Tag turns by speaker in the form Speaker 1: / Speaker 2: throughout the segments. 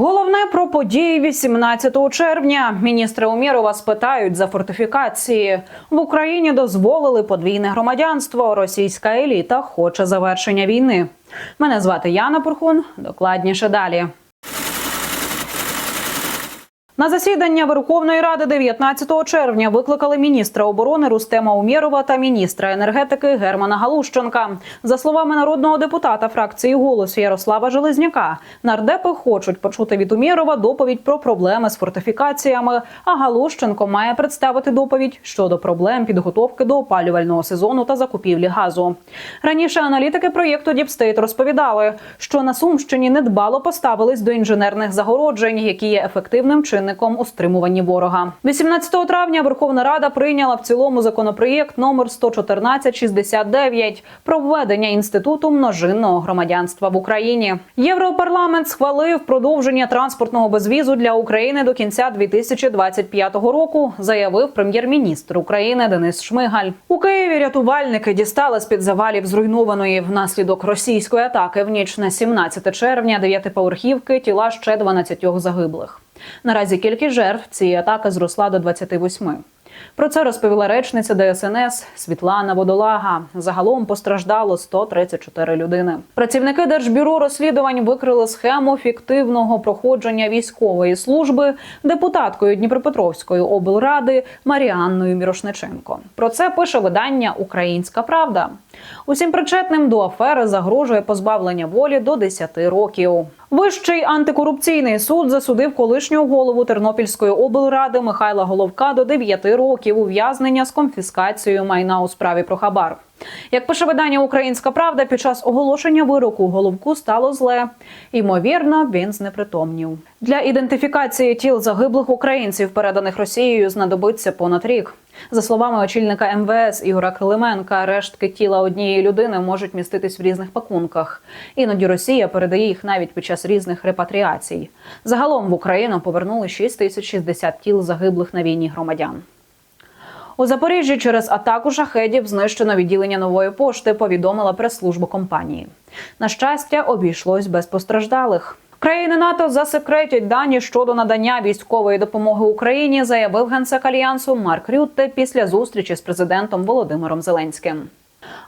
Speaker 1: Головне про події 18 червня. Міністри Умірова спитають за фортифікації. В Україні дозволили подвійне громадянство. Російська еліта хоче завершення війни. Мене звати Яна Пурхун. Докладніше далі. На засідання Верховної Ради 19 червня викликали міністра оборони Рустема Умєрова та міністра енергетики Германа Галущенка. За словами народного депутата фракції «Голос» Ярослава Железняка, нардепи хочуть почути від Умєрова доповідь про проблеми з фортифікаціями. А Галущенко має представити доповідь щодо проблем підготовки до опалювального сезону та закупівлі газу. Раніше аналітики проєкту Діпстейт розповідали, що на Сумщині недбало поставились до інженерних загороджень, які є ефективним чинником у стримуванні ворога. 18 травня Верховна Рада прийняла в цілому законопроєкт номер 11469 про введення інституту множинного громадянства в Україні. Європарламент схвалив продовження транспортного безвізу для України до кінця 2025 року, заявив прем'єр-міністр України Денис Шмигаль. У Києві рятувальники дістали з під завалів зруйнованої внаслідок російської атаки в ніч на 17 червня дев'ятиповерхівки тіла ще 12 загиблих. Наразі кількість жертв цієї атаки зросла до 28. Про це розповіла речниця ДСНС Світлана Водолага. Загалом постраждало 134 людини. Працівники Держбюро розслідувань викрили схему фіктивного проходження військової служби депутаткою Дніпропетровської облради Маріанною Мірошниченко. Про це пише видання Українська Правда. Усім причетним до афери загрожує позбавлення волі до 10 років. Вищий антикорупційний суд засудив колишнього голову Тернопільської облради Михайла Головка до 9 років ув'язнення з конфіскацією майна у справі про хабар. Як пише видання Українська Правда, під час оголошення вироку головку стало зле. Ймовірно, він знепритомнів. Для ідентифікації тіл загиблих українців, переданих Росією, знадобиться понад рік. За словами очільника МВС Ігора Килименка, рештки тіла однієї людини можуть міститись в різних пакунках. Іноді Росія передає їх навіть під час різних репатріацій. Загалом в Україну повернули 6060 тіл загиблих на війні громадян. У Запоріжжі через атаку шахедів знищено відділення нової пошти. Повідомила прес-служба компанії. На щастя, обійшлось без постраждалих. Країни НАТО засекретять дані щодо надання військової допомоги Україні, заявив генсек альянсу Марк Рютте після зустрічі з президентом Володимиром Зеленським.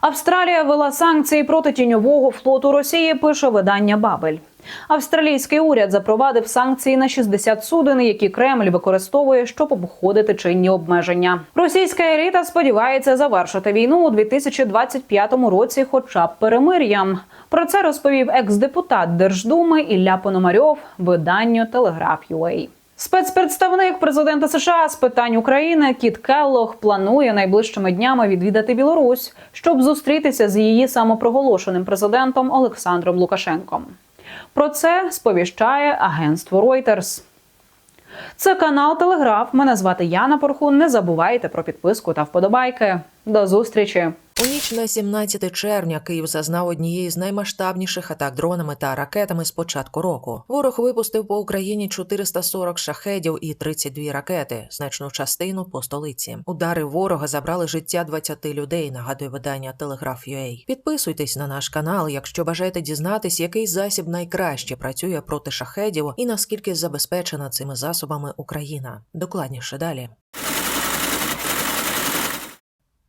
Speaker 1: Австралія ввела санкції проти тіньового флоту Росії. Пише видання Бабель. Австралійський уряд запровадив санкції на 60 суден, які Кремль використовує, щоб обходити чинні обмеження. Російська еліта сподівається завершити війну у 2025 році, хоча б перемир'ям. Про це розповів екс-депутат Держдуми Ілля Пономарьов виданню Телеграф.UA. Спецпредставник президента США з питань України Кіт Келлог планує найближчими днями відвідати Білорусь, щоб зустрітися з її самопроголошеним президентом Олександром Лукашенком. Про це сповіщає агентство Reuters. Це канал Телеграф. Мене звати Яна Порхун. Не забувайте про підписку та вподобайки. До зустрічі!
Speaker 2: У ніч на 17 червня Київ зазнав однієї з наймасштабніших атак дронами та ракетами з початку року. Ворог випустив по Україні 440 шахедів і 32 ракети, значну частину по столиці. Удари ворога забрали життя 20 людей. Нагадує видання Телеграф.UA. Підписуйтесь на наш канал, якщо бажаєте дізнатись, який засіб найкраще працює проти шахедів і наскільки забезпечена цими засобами Україна. Докладніше далі.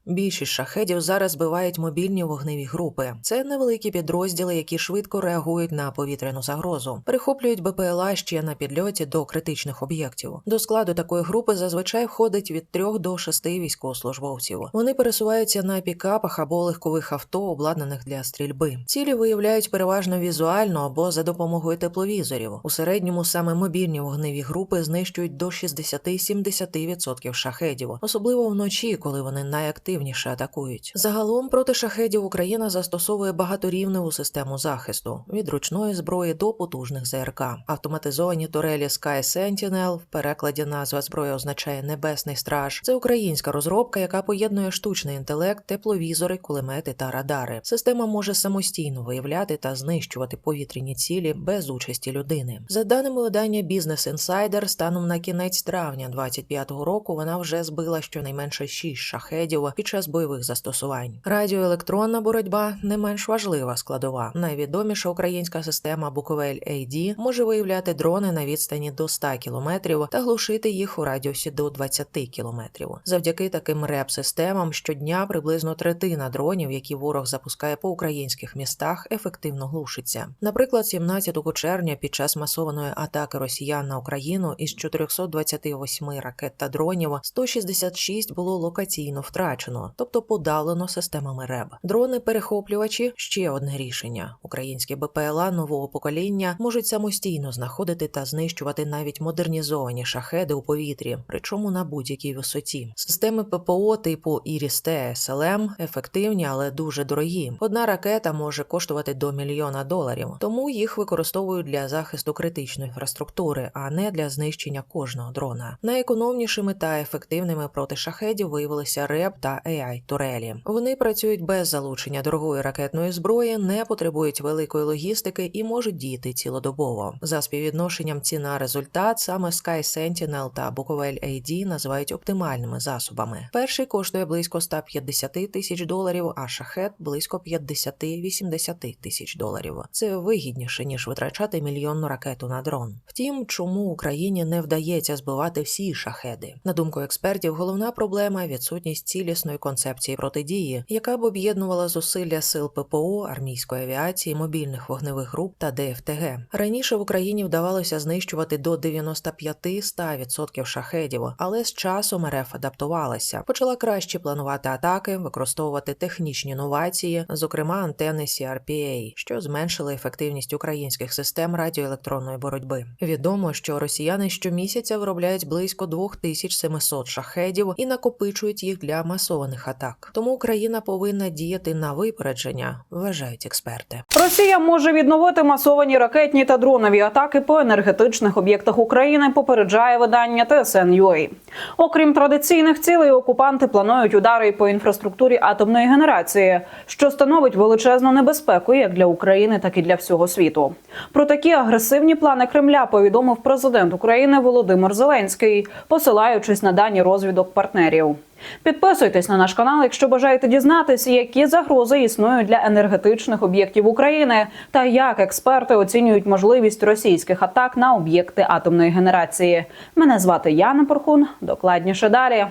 Speaker 2: Більшість шахедів зараз збивають мобільні вогневі групи. Це невеликі підрозділи, які швидко реагують на повітряну загрозу, перехоплюють БПЛА ще на підльоті до критичних об'єктів. До складу такої групи зазвичай входить від 3 до 6 військовослужбовців. Вони пересуваються на пікапах або легкових авто, обладнаних для стрільби. Цілі виявляють переважно візуально або за допомогою тепловізорів. У середньому саме мобільні вогневі групи знищують до 60-70% шахедів, особливо вночі, коли вони найактивніші ефективніше атакують. Загалом проти шахедів Україна застосовує багаторівневу систему захисту від ручної зброї до потужних ЗРК. Автоматизовані турелі Sky Sentinel, в перекладі назва зброї означає небесний страж. Це українська розробка, яка поєднує штучний інтелект, тепловізори, кулемети та радари. Система може самостійно виявляти та знищувати повітряні цілі без участі людини. За даними видання Business Insider, станом на кінець травня 2025 року вона вже збила щонайменше 6 шахедів під час бойових застосувань. Радіоелектронна боротьба не менш важлива складова. Найвідоміша українська система Буковель AD може виявляти дрони на відстані до 100 кілометрів та глушити їх у радіусі до 20 кілометрів. Завдяки таким РЕП-системам щодня приблизно третина дронів, які ворог запускає по українських містах, ефективно глушиться. Наприклад, 17 червня під час масованої атаки росіян на Україну із 428 ракет та дронів 166 було локаційно втрачено, тобто подалено системами РЕБ. Дрони-перехоплювачі ще одне рішення. Українські БПЛА нового покоління можуть самостійно знаходити та знищувати навіть модернізовані шахеди у повітрі, причому на будь-якій висоті. Системи ППО типу Іріс-Т СЛМ ефективні, але дуже дорогі. Одна ракета може коштувати до мільйона доларів, тому їх використовують для захисту критичної інфраструктури, а не для знищення кожного дрона. Найекономнішими та ефективними проти шахедів виявилися РЕП та ai турелі. Вони працюють без залучення дорогої ракетної зброї, не потребують великої логістики і можуть діяти цілодобово. За співвідношенням ціна результат саме Sky Sentinel та Bukovel AD називають оптимальними засобами. Перший коштує близько 150 тисяч доларів, а шахет близько 50-80 тисяч доларів. Це вигідніше ніж витрачати мільйонну ракету на дрон. Втім, чому Україні не вдається збивати всі шахеди? На думку експертів, головна проблема відсутність цілісної концепції протидії, яка б об'єднувала зусилля сил ППО, армійської авіації, мобільних вогневих груп та ДФТГ. Раніше в Україні вдавалося знищувати до 95-100% шахедів, але з часом РФ адаптувалася, почала краще планувати атаки, використовувати технічні новації, зокрема антени CRPA, що зменшили ефективність українських систем радіоелектронної боротьби. Відомо, що росіяни щомісяця виробляють близько 2700 шахедів і накопичують їх для масованих атак. Тому Україна повинна діяти на випередження, вважають експерти.
Speaker 1: Росія може відновити масовані ракетні та дронові атаки по енергетичних об'єктах України. Попереджає видання TSN.ua. Окрім традиційних цілей, окупанти планують удари по інфраструктурі атомної генерації, що становить величезну небезпеку як для України, так і для всього світу. Про такі агресивні плани Кремля повідомив президент України Володимир Зеленський, посилаючись на дані розвідок партнерів. Підписуйтесь на наш канал, якщо бажаєте дізнатися, які загрози існують для енергетичних об'єктів України та як експерти оцінюють можливість російських атак на об'єкти атомної генерації. Мене звати Яна Порхун. Докладніше далі.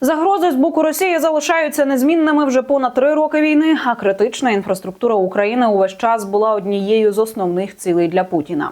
Speaker 1: Загрози з боку Росії залишаються незмінними вже понад три роки війни. А критична інфраструктура України увесь час була однією з основних цілей для Путіна.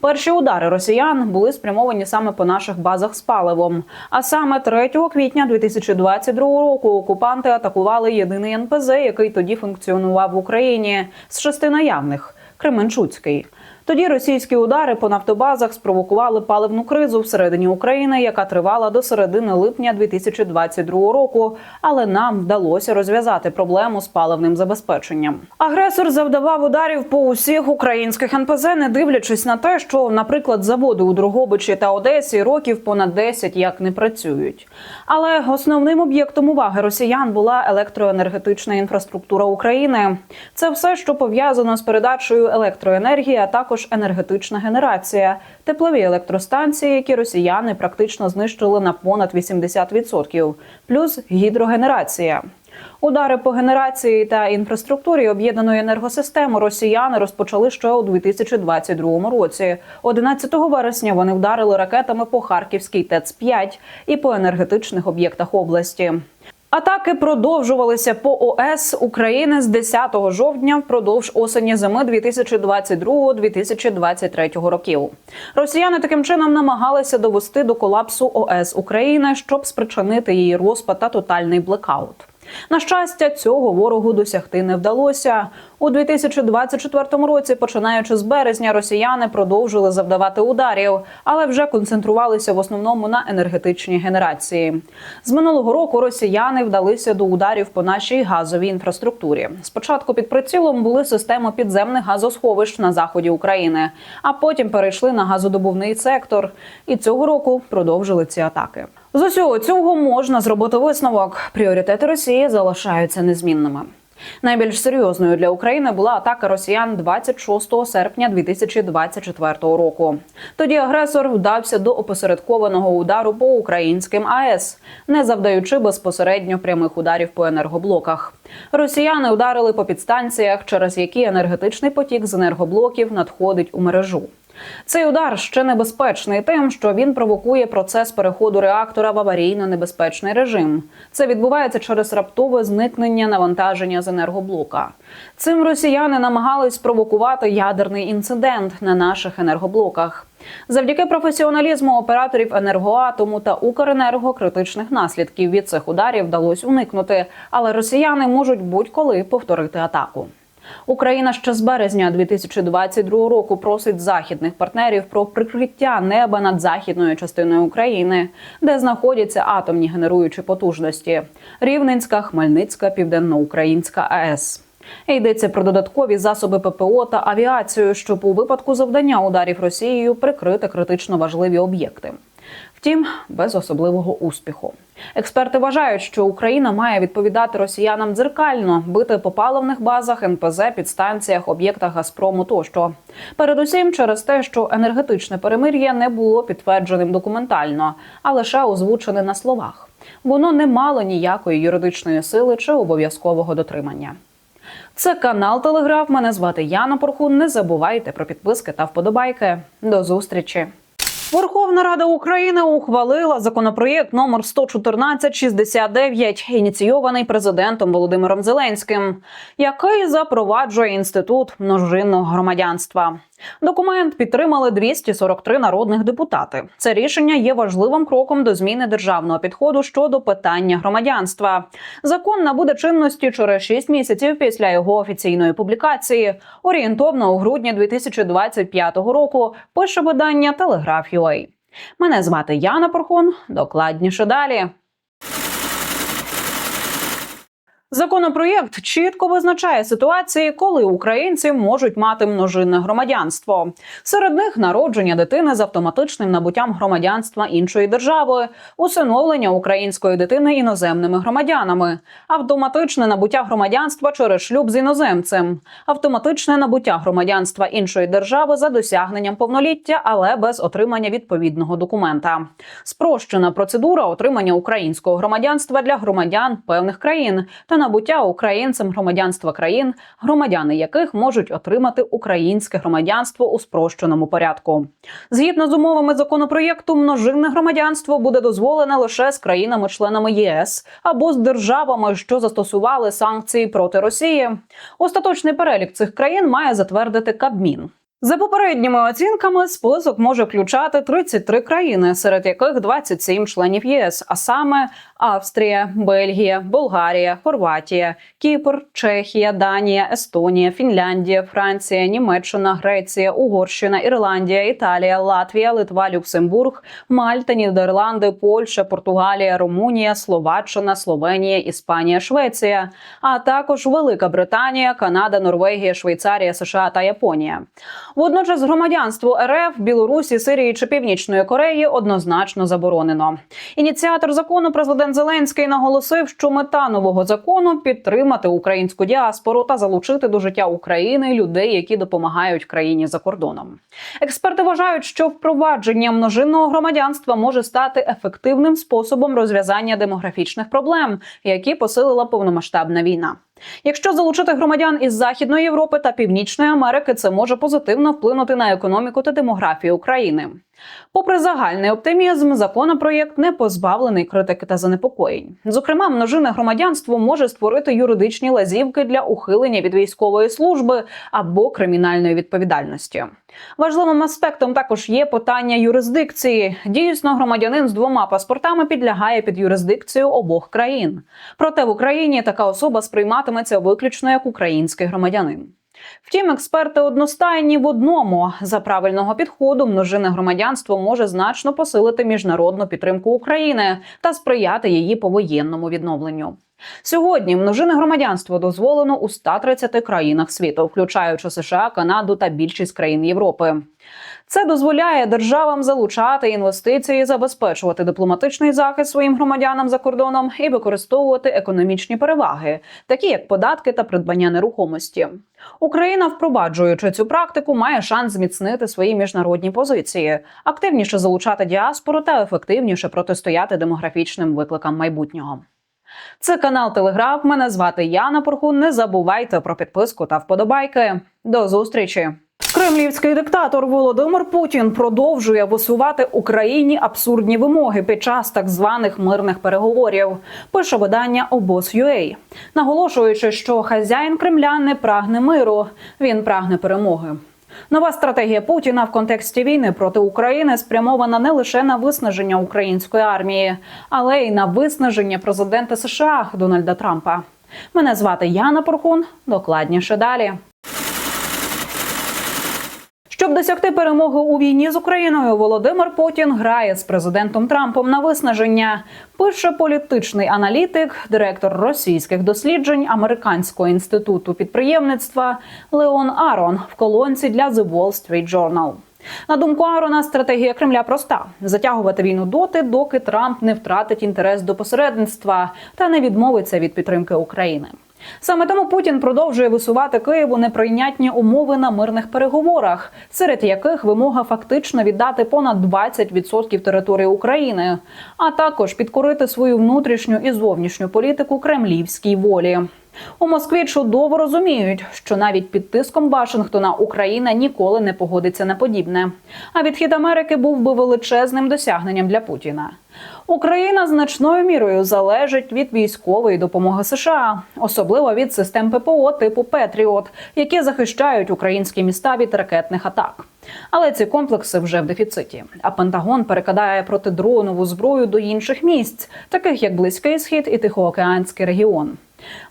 Speaker 1: Перші удари росіян були спрямовані саме по наших базах з паливом. А саме 3 квітня 2022 року окупанти атакували єдиний НПЗ, який тоді функціонував в Україні з шести наявних Кременчуцький. Тоді російські удари по нафтобазах спровокували паливну кризу всередині України, яка тривала до середини липня 2022 року. Але нам вдалося розв'язати проблему з паливним забезпеченням. Агресор завдавав ударів по усіх українських НПЗ, не дивлячись на те, що, наприклад, заводи у Дрогобичі та Одесі років понад 10 як не працюють. Але основним об'єктом уваги росіян була електроенергетична інфраструктура України. Це все, що пов'язано з передачею електроенергії, а також енергетична генерація, теплові електростанції, які росіяни практично знищили на понад 80%, плюс гідрогенерація. Удари по генерації та інфраструктурі об'єднаної енергосистеми росіяни розпочали ще у 2022 році. 11 вересня вони вдарили ракетами по Харківській ТЕЦ-5 і по енергетичних об'єктах області. Атаки продовжувалися по ОС України з 10 жовтня впродовж осені зими 2022-2023 років. Росіяни таким чином намагалися довести до колапсу ОС України, щоб спричинити її розпад та тотальний блекаут. На щастя, цього ворогу досягти не вдалося. У 2024 році, починаючи з березня, росіяни продовжили завдавати ударів, але вже концентрувалися в основному на енергетичній генерації. З минулого року росіяни вдалися до ударів по нашій газовій інфраструктурі. Спочатку під прицілом були системи підземних газосховищ на заході України, а потім перейшли на газодобувний сектор. І цього року продовжили ці атаки. З усього цього можна зробити висновок. Пріоритети Росії залишаються незмінними. Найбільш серйозною для України була атака росіян 26 серпня 2024 року. Тоді агресор вдався до опосередкованого удару по українським АЕС, не завдаючи безпосередньо прямих ударів по енергоблоках. Росіяни ударили по підстанціях, через які енергетичний потік з енергоблоків надходить у мережу. Цей удар ще небезпечний тим, що він провокує процес переходу реактора в аварійно-небезпечний режим. Це відбувається через раптове зникнення навантаження з енергоблока. Цим росіяни намагались спровокувати ядерний інцидент на наших енергоблоках. Завдяки професіоналізму операторів енергоатому та Укренерго критичних наслідків від цих ударів вдалося уникнути, але росіяни можуть будь-коли повторити атаку. Україна ще з березня 2022 року просить західних партнерів про прикриття неба над західною частиною України, де знаходяться атомні генеруючі потужності: Рівненська, Хмельницька, Південноукраїнська АЕС. Йдеться про додаткові засоби ППО та авіацію, щоб у випадку завдання ударів Росією прикрити критично важливі об'єкти. Втім, без особливого успіху. Експерти вважають, що Україна має відповідати росіянам дзеркально, бити по паливних базах, НПЗ, підстанціях, об'єктах Газпрому тощо. Передусім через те, що енергетичне перемир'я не було підтвердженим документально, а лише озвучене на словах. Воно не мало ніякої юридичної сили чи обов'язкового дотримання. Це канал Телеграф. Мене звати Яна Порхун. Не забувайте про підписки та вподобайки. До зустрічі. Верховна Рада України ухвалила законопроєкт номер 11469, ініційований президентом Володимиром Зеленським, який запроваджує інститут множинного громадянства. Документ підтримали 243 народних депутати. Це рішення є важливим кроком до зміни державного підходу щодо питання громадянства. Закон набуде чинності через 6 місяців після його офіційної публікації, орієнтовно у грудні 2025 року. Пише видання Телеграф.UA. Мене звати Яна Порхун. Докладніше далі. Законопроєкт чітко визначає ситуації, коли українці можуть мати множинне громадянство. Серед них народження дитини з автоматичним набуттям громадянства іншої держави, усиновлення української дитини іноземними громадянами, автоматичне набуття громадянства через шлюб з іноземцем, автоматичне набуття громадянства іншої держави за досягненням повноліття, але без отримання відповідного документа. Спрощена процедура отримання українського громадянства для громадян певних країн та набуття українцем громадянства країн, громадяни яких можуть отримати українське громадянство у спрощеному порядку. Згідно з умовами законопроєкту, множинне громадянство буде дозволене лише з країнами-членами ЄС або з державами, що застосували санкції проти Росії. Остаточний перелік цих країн має затвердити Кабмін. За попередніми оцінками, список може включати 33 країни, серед яких 27 членів ЄС, а саме Австрія, Бельгія, Болгарія, Хорватія, Кіпр, Чехія, Данія, Естонія, Фінляндія, Франція, Німеччина, Греція, Угорщина, Ірландія, Італія, Латвія, Литва, Люксембург, Мальта, Нідерланди, Польща, Португалія, Румунія, Словаччина, Словенія, Іспанія, Швеція, а також Велика Британія, Канада, Норвегія, Швейцарія, США та Японія. Водночас громадянство РФ, Білорусі, Сирії чи Північної Кореї однозначно заборонено. Ініціатор закону президент Зеленський наголосив, що мета нового закону підтримати українську діаспору та залучити до життя України людей, які допомагають країні за кордоном. Експерти вважають, що впровадження множинного громадянства може стати ефективним способом розв'язання демографічних проблем, які посилила повномасштабна війна. Якщо залучити громадян із Західної Європи та Північної Америки, це може позитивно вплинути на економіку та демографію України. Попри загальний оптимізм, законопроєкт не позбавлений критики та занепокоєнь. Зокрема, множине громадянство може створити юридичні лазівки для ухилення від військової служби або кримінальної відповідальності. Важливим аспектом також є питання юрисдикції. Дійсно, громадянин з двома паспортами підлягає під юрисдикцію обох країн. Проте в Україні така особа сприйматиметься виключно як український громадянин. Втім, експерти одностайні в одному за правильного підходу множинне громадянство може значно посилити міжнародну підтримку України та сприяти її повоєнному відновленню. Сьогодні множине громадянство дозволено у 130 країнах світу, включаючи США, Канаду та більшість країн Європи. Це дозволяє державам залучати інвестиції, забезпечувати дипломатичний захист своїм громадянам за кордоном і використовувати економічні переваги, такі як податки та придбання нерухомості. Україна, впроваджуючи цю практику, має шанс зміцнити свої міжнародні позиції, активніше залучати діаспору та ефективніше протистояти демографічним викликам майбутнього. Це канал Телеграф. Мене звати Яна Порхун. Не забувайте про підписку та вподобайки. До зустрічі. Кремлівський диктатор Володимир Путін продовжує висувати Україні абсурдні вимоги під час так званих мирних переговорів. Пише видання обоз.ua, наголошуючи, що хазяїн Кремля не прагне миру, він прагне перемоги. Нова стратегія Путіна в контексті війни проти України спрямована не лише на виснаження української армії, але й на виснаження президента США Дональда Трампа. Мене звати Яна Порхун. Докладніше далі. Щоб досягти перемоги у війні з Україною, Володимир Путін грає з президентом Трампом на виснаження. Пише політичний аналітик, директор російських досліджень Американського інституту підприємництва Леон Арон в колонці для The Wall Street Journal. На думку Арона, стратегія Кремля проста: затягувати війну доти, доки Трамп не втратить інтерес до посередництва та не відмовиться від підтримки України. Саме тому Путін продовжує висувати Києву неприйнятні умови на мирних переговорах, серед яких вимога фактично віддати понад 20% території України, а також підкорити свою внутрішню і зовнішню політику кремлівській волі. У Москві чудово розуміють, що навіть під тиском Вашингтона Україна ніколи не погодиться на подібне. А відхід Америки був би величезним досягненням для Путіна. Україна значною мірою залежить від військової допомоги США, особливо від систем ППО типу Петріот, які захищають українські міста від ракетних атак. Але ці комплекси вже в дефіциті. А Пентагон перекидає протидронову зброю до інших місць, таких як Близький Схід і Тихоокеанський регіон.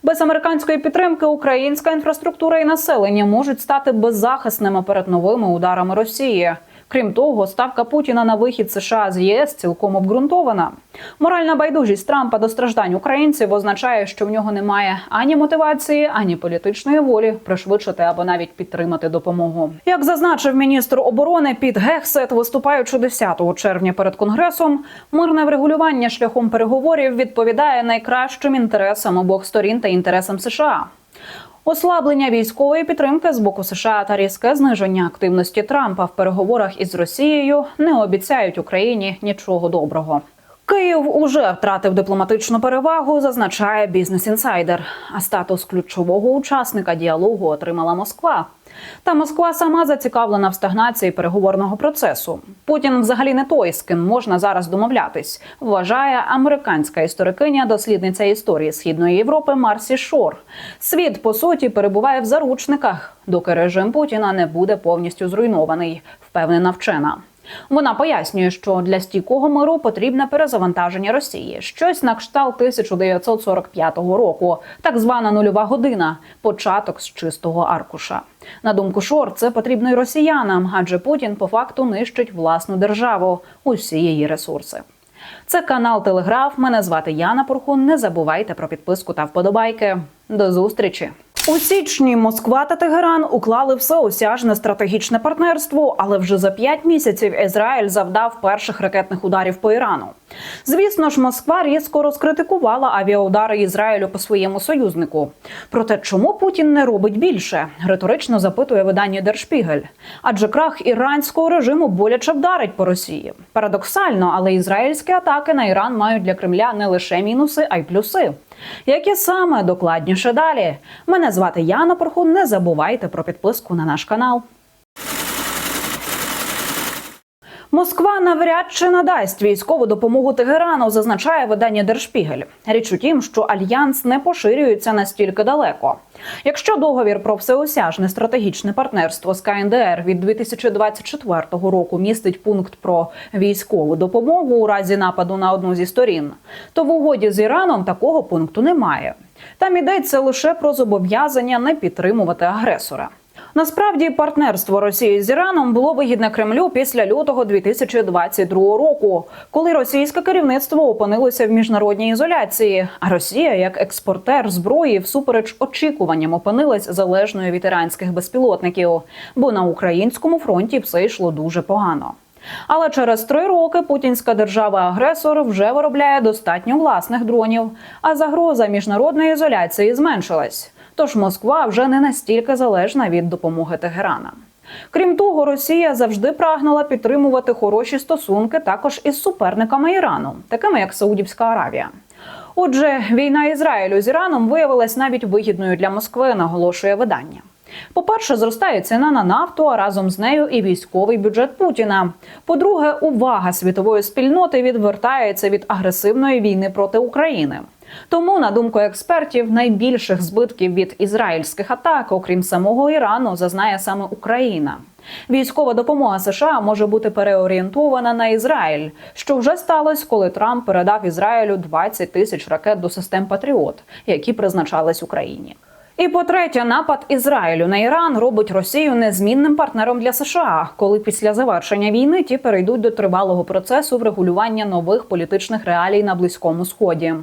Speaker 1: Без американської підтримки українська інфраструктура і населення можуть стати беззахисними перед новими ударами Росії. Крім того, ставка Путіна на вихід США з ЄС цілком обґрунтована. Моральна байдужість Трампа до страждань українців означає, що в нього немає ані мотивації, ані політичної волі пришвидшити або навіть підтримати допомогу. Як зазначив міністр оборони Піт Гексет, виступаючи 10 червня перед конгресом, мирне врегулювання шляхом переговорів відповідає найкращим інтересам обох сторін та інтересам США. Ослаблення військової підтримки з боку США та різке зниження активності Трампа в переговорах із Росією не обіцяють Україні нічого доброго. Київ уже втратив дипломатичну перевагу, зазначає бізнес інсайдер. А статус ключового учасника діалогу отримала Москва. Та Москва сама зацікавлена в стагнації переговорного процесу. Путін взагалі не той, з ким можна зараз домовлятись, вважає американська історикиня, дослідниця історії східної Європи Марсі Шор. Світ по суті перебуває в заручниках, доки режим Путіна не буде повністю зруйнований, впевнена вчена. Вона пояснює, що для стійкого миру потрібне перезавантаження Росії, щось на кшталт 1945 року, так звана нульова година, початок з чистого аркуша. На думку Шор, це потрібно й росіянам, адже Путін по факту нищить власну державу, усі її ресурси. Це канал Телеграф. Мене звати Яна Порхун. Не забувайте про підписку та вподобайки. До зустрічі. У січні Москва та Тегеран уклали всеосяжне стратегічне партнерство, але вже за п'ять місяців Ізраїль завдав перших ракетних ударів по Ірану. Звісно ж, Москва різко розкритикувала авіаудари Ізраїлю по своєму союзнику. Проте, чому Путін не робить більше? Риторично запитує видання Держпігель. Адже крах іранського режиму боляче вдарить по Росії. Парадоксально, але ізраїльські атаки на Іран мають для Кремля не лише мінуси, а й плюси. Які саме докладніше далі? Мене звати Яна Порхун. Не забувайте про підписку на наш канал. Москва навряд чи надасть військову допомогу Тегерану, зазначає видання Держпігель. Річ у тім, що альянс не поширюється настільки далеко. Якщо договір про всеосяжне стратегічне партнерство з КНДР від 2024 року містить пункт про військову допомогу у разі нападу на одну зі сторін, то в угоді з Іраном такого пункту немає. Там йдеться лише про зобов'язання не підтримувати агресора. Насправді партнерство Росії з Іраном було вигідне Кремлю після лютого 2022 року, коли російське керівництво опинилося в міжнародній ізоляції. А Росія, як експортер зброї, всупереч очікуванням опинилась залежною від іранських безпілотників, бо на українському фронті все йшло дуже погано. Але через три роки путінська держава-агресор вже виробляє достатньо власних дронів, а загроза міжнародної ізоляції зменшилась. Тож Москва вже не настільки залежна від допомоги Тегерана. Крім того, Росія завжди прагнула підтримувати хороші стосунки також із суперниками Ірану, такими як Саудівська Аравія. Отже, війна Ізраїлю з Іраном виявилась навіть вигідною для Москви, наголошує видання. По-перше, зростає ціна на нафту, а разом з нею і військовий бюджет Путіна. По-друге, увага світової спільноти відвертається від агресивної війни проти України. Тому, на думку експертів, найбільших збитків від ізраїльських атак, окрім самого Ірану, зазнає саме Україна. Військова допомога США може бути переорієнтована на Ізраїль, що вже сталося, коли Трамп передав Ізраїлю 20 тисяч ракет до систем Патріот, які призначались Україні. І по-третє, напад Ізраїлю на Іран робить Росію незмінним партнером для США, коли після завершення війни ті перейдуть до тривалого процесу врегулювання нових політичних реалій на близькому сході.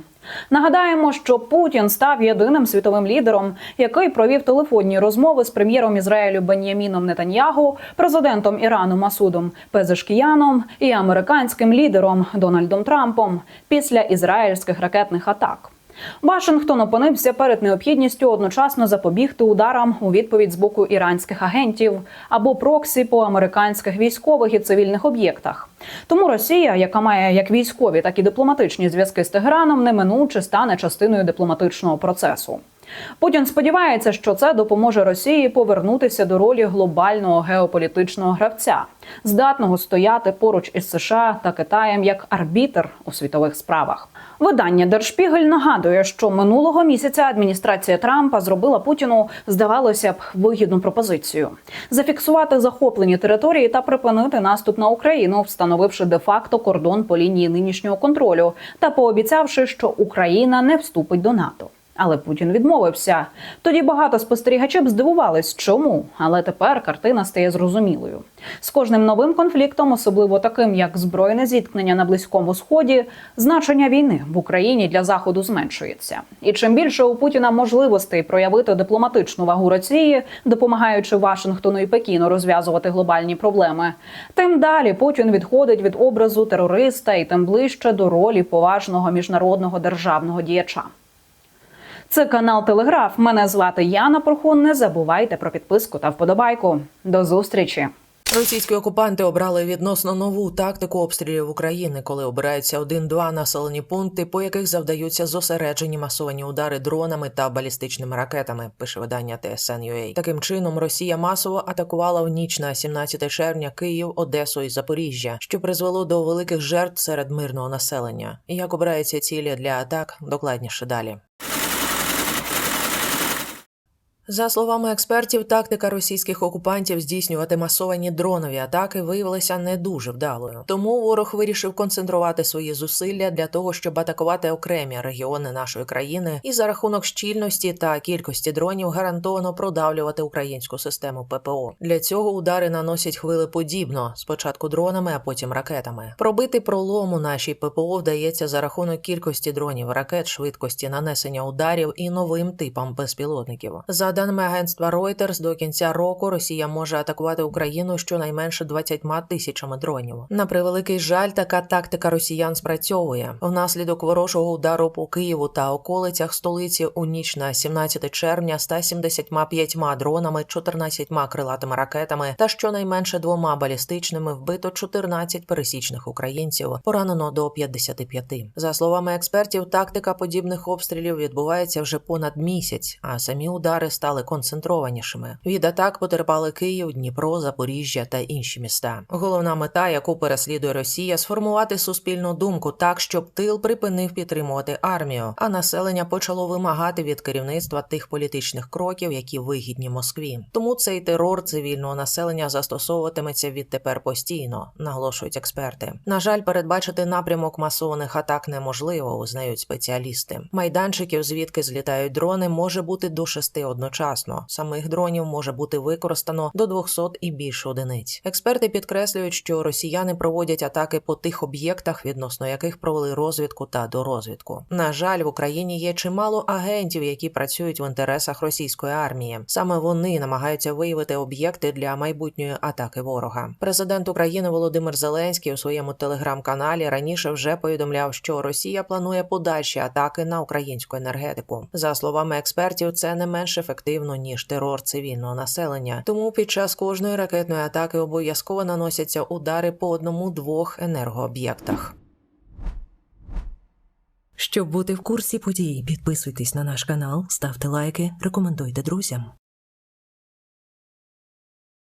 Speaker 1: Нагадаємо, що Путін став єдиним світовим лідером, який провів телефонні розмови з прем'єром Ізраїлю Бен'яміном Нетаньягу, президентом Ірану Масудом Пезешкіяном і американським лідером Дональдом Трампом після ізраїльських ракетних атак. Вашингтон опинився перед необхідністю одночасно запобігти ударам у відповідь з боку іранських агентів або проксі по американських військових і цивільних об'єктах. Тому Росія, яка має як військові, так і дипломатичні зв'язки з Тегераном, неминуче стане частиною дипломатичного процесу. Путін сподівається, що це допоможе Росії повернутися до ролі глобального геополітичного гравця, здатного стояти поруч із США та Китаєм як арбітр у світових справах. Видання Держпігель нагадує, що минулого місяця адміністрація Трампа зробила Путіну, здавалося б, вигідну пропозицію зафіксувати захоплені території та припинити наступ на Україну, встановивши де-факто кордон по лінії нинішнього контролю та пообіцявши, що Україна не вступить до НАТО. Але Путін відмовився. Тоді багато спостерігачів здивувались, чому. Але тепер картина стає зрозумілою. З кожним новим конфліктом, особливо таким як збройне зіткнення на близькому сході, значення війни в Україні для заходу зменшується. І чим більше у Путіна можливостей проявити дипломатичну вагу Росії, допомагаючи Вашингтону і Пекіну розв'язувати глобальні проблеми, тим далі Путін відходить від образу терориста і тим ближче до ролі поважного міжнародного державного діяча. Це канал Телеграф. Мене звати Яна Порхун. Не забувайте про підписку та вподобайку. До зустрічі.
Speaker 2: Російські окупанти обрали відносно нову тактику обстрілів України, коли обираються один-два населені пункти, по яких завдаються зосереджені масовані удари дронами та балістичними ракетами. Пише видання TSN.ua. Таким чином Росія масово атакувала в ніч на 17 червня Київ, Одесу і Запоріжжя, що призвело до великих жертв серед мирного населення. Як обираються цілі для атак, докладніше далі. За словами експертів, тактика російських окупантів здійснювати масовані дронові атаки виявилася не дуже вдалою. Тому ворог вирішив концентрувати свої зусилля для того, щоб атакувати окремі регіони нашої країни, і за рахунок щільності та кількості дронів гарантовано продавлювати українську систему ППО. Для цього удари наносять хвили подібно: спочатку дронами, а потім ракетами. Пробити пролому нашій ППО вдається за рахунок кількості дронів, ракет, швидкості нанесення ударів і новим типам безпілотників. За даними агентства Reuters, до кінця року Росія може атакувати Україну щонайменше 20 тисячами дронів. На превеликий жаль, така тактика росіян спрацьовує. Внаслідок ворожого удару по Києву та околицях столиці у ніч на 17 червня 175 дронами, 14 крилатими ракетами та щонайменше двома балістичними вбито 14 пересічних українців, поранено до 55. За словами експертів, тактика подібних обстрілів відбувається вже понад місяць, а самі удари стали концентрованішими. Від атак потерпали Київ, Дніпро, Запоріжжя та інші міста. Головна мета, яку переслідує Росія, сформувати суспільну думку так, щоб тил припинив підтримувати армію, а населення почало вимагати від керівництва тих політичних кроків, які вигідні Москві. Тому цей терор цивільного населення застосовуватиметься відтепер постійно, наголошують експерти. На жаль, передбачити напрямок масованих атак неможливо, визнають спеціалісти. Майданчиків, звідки злітають дрони, може бути до шести одночасно. Одночасно. Самих дронів може бути використано до 200 і більше одиниць. Експерти підкреслюють, що росіяни проводять атаки по тих об'єктах, відносно яких провели розвідку та дорозвідку. На жаль, в Україні є чимало агентів, які працюють в інтересах російської армії. Саме вони намагаються виявити об'єкти для майбутньої атаки ворога. Президент України Володимир Зеленський у своєму телеграм-каналі раніше вже повідомляв, що Росія планує подальші атаки на українську енергетику. За словами експертів, це не менш ефективно ніж терор цивільного населення. Тому під час кожної ракетної атаки обов'язково наносяться удари по одному-двох енергооб'єктах. Щоб бути в курсі подій, підписуйтесь на наш канал, ставте лайки, рекомендуйте друзям.